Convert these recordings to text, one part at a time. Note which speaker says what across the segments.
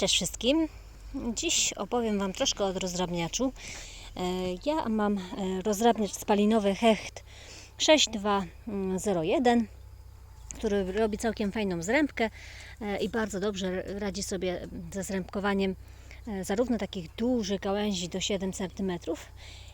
Speaker 1: Cześć wszystkim. Dziś opowiem Wam troszkę o rozdrabniaczu. E, Ja mam e, rozdrabniacz spalinowy Hecht 6201, który robi całkiem fajną zrębkę e, i bardzo dobrze radzi sobie ze zrębkowaniem zarówno takich dużych gałęzi do 7 cm,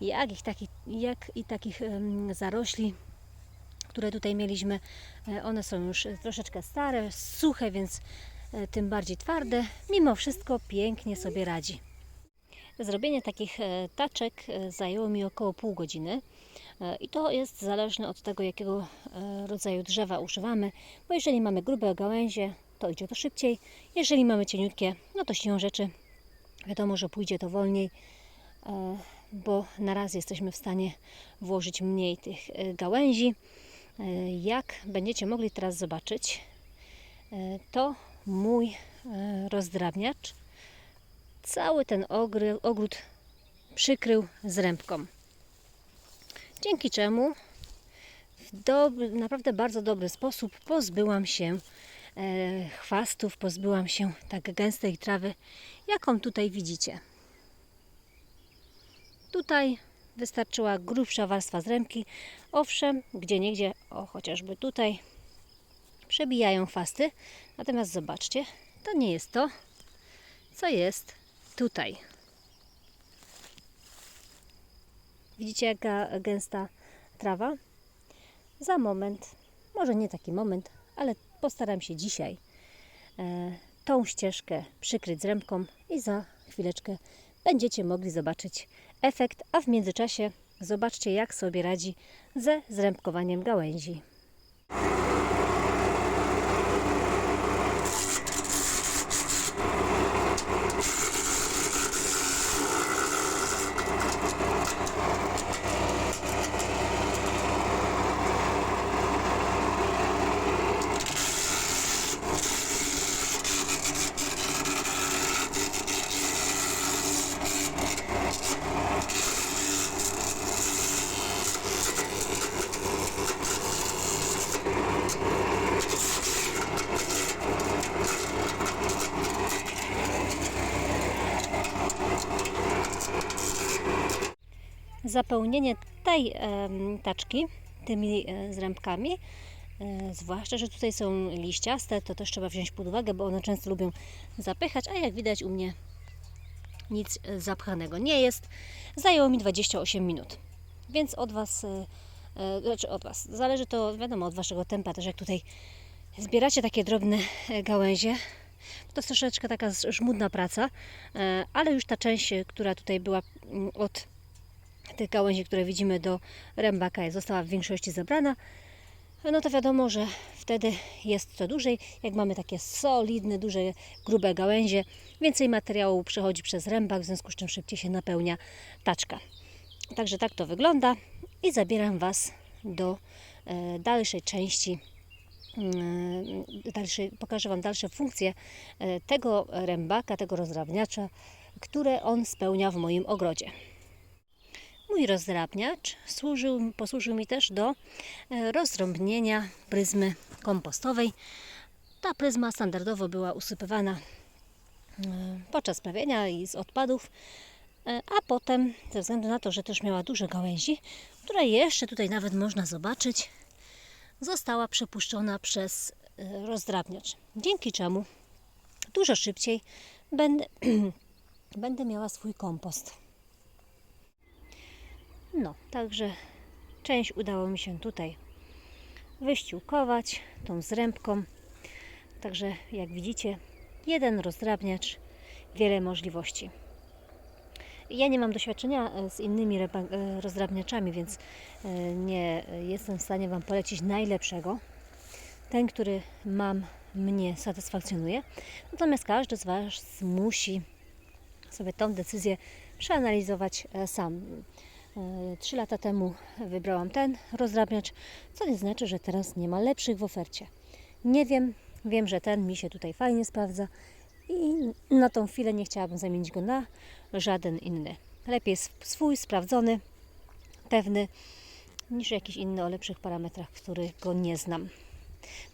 Speaker 1: jak i takich, jak i takich zarośli które tutaj mieliśmy, one są już troszeczkę stare, suche, więc tym bardziej twarde. Mimo wszystko pięknie sobie radzi. Zrobienie takich e, taczek e, zajęło mi około pół godziny. E, I to jest zależne od tego, jakiego e, rodzaju drzewa używamy, bo jeżeli mamy grube gałęzie, to idzie to szybciej. Jeżeli mamy cieniutkie, no to siłą rzeczy wiadomo, że pójdzie to wolniej, e, bo na raz jesteśmy w stanie włożyć mniej tych e, gałęzi. E, Jak będziecie mogli teraz zobaczyć, e, to mój e, rozdrabniacz cały ten ogród przykrył zrębką. Dzięki czemu w dobry, naprawdę bardzo dobry sposób pozbyłam się e, chwastów, pozbyłam się tak gęstej trawy, jaką tutaj widzicie. Tutaj wystarczyła grubsza warstwa zrębki. Owszem, gdzie niegdzie, o chociażby tutaj, przebijają chwasty. Natomiast zobaczcie, to nie jest to, co jest tutaj. Widzicie, jaka gęsta trawa? Za moment, może nie taki moment, ale postaram się dzisiaj e, tą ścieżkę przykryć zrębką i za chwileczkę będziecie mogli zobaczyć efekt, a w międzyczasie zobaczcie, jak sobie radzi ze zrębkowaniem gałęzi. Zapełnienie tej taczki tymi e, zrębkami, e, zwłaszcza, że tutaj są liściaste, to też trzeba wziąć pod uwagę, bo one często lubią zapychać, a jak widać u mnie nic e, zapchanego nie jest. Zajęło mi 28 minut, więc od Was, znaczy od Was, zależy to wiadomo od Waszego tempa też, jak tutaj zbieracie takie drobne gałęzie, to jest troszeczkę taka żmudna praca, ale już ta część, która tutaj była mm, od tych gałęzi, które widzimy do rębaka została w większości zebrana, no to wiadomo, że wtedy jest to dłużej. Jak mamy takie solidne, duże, grube gałęzie, więcej materiału przechodzi przez rębak, w związku z czym szybciej się napełnia taczka. Także tak to wygląda i zabieram Was do e, dalszej części. e, Dalszej, pokażę Wam dalsze funkcje e, tego rębaka, tego rozdrabniacza, które on spełnia w moim ogrodzie. Mój rozdrabniacz służył, posłużył mi też do e, rozrąbnienia pryzmy kompostowej. Ta pryzma standardowo była usypywana e, podczas prawienia i z odpadów, e, a potem, ze względu na to, że też miała duże gałęzi, które jeszcze tutaj nawet można zobaczyć, została przepuszczona przez rozdrabniacz. Dzięki czemu dużo szybciej będę, będę miała swój kompost. No, także część udało mi się tutaj wyściółkować tą zrębką. Także jak widzicie, jeden rozdrabniacz, wiele możliwości. Ja nie mam doświadczenia e, z innymi e, rozdrabniaczami, więc e, nie jestem w stanie Wam polecić najlepszego. Ten, który mam, mnie satysfakcjonuje. Natomiast każdy z Was musi sobie tą decyzję przeanalizować sam. E, Trzy lata temu wybrałam ten rozdrabniacz, co nie znaczy, że teraz nie ma lepszych w ofercie. Nie wiem, wiem, że ten mi się tutaj fajnie sprawdza i na tą chwilę nie chciałabym zamienić go na żaden inny. Lepiej swój, sprawdzony, pewny, niż jakiś inny o lepszych parametrach, których go nie znam.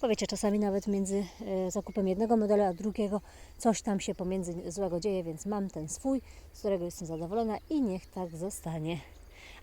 Speaker 1: Bo wiecie, czasami nawet między e, zakupem jednego modelu a drugiego coś tam się pomiędzy złego dzieje, więc mam ten swój, z którego jestem zadowolona i niech tak zostanie.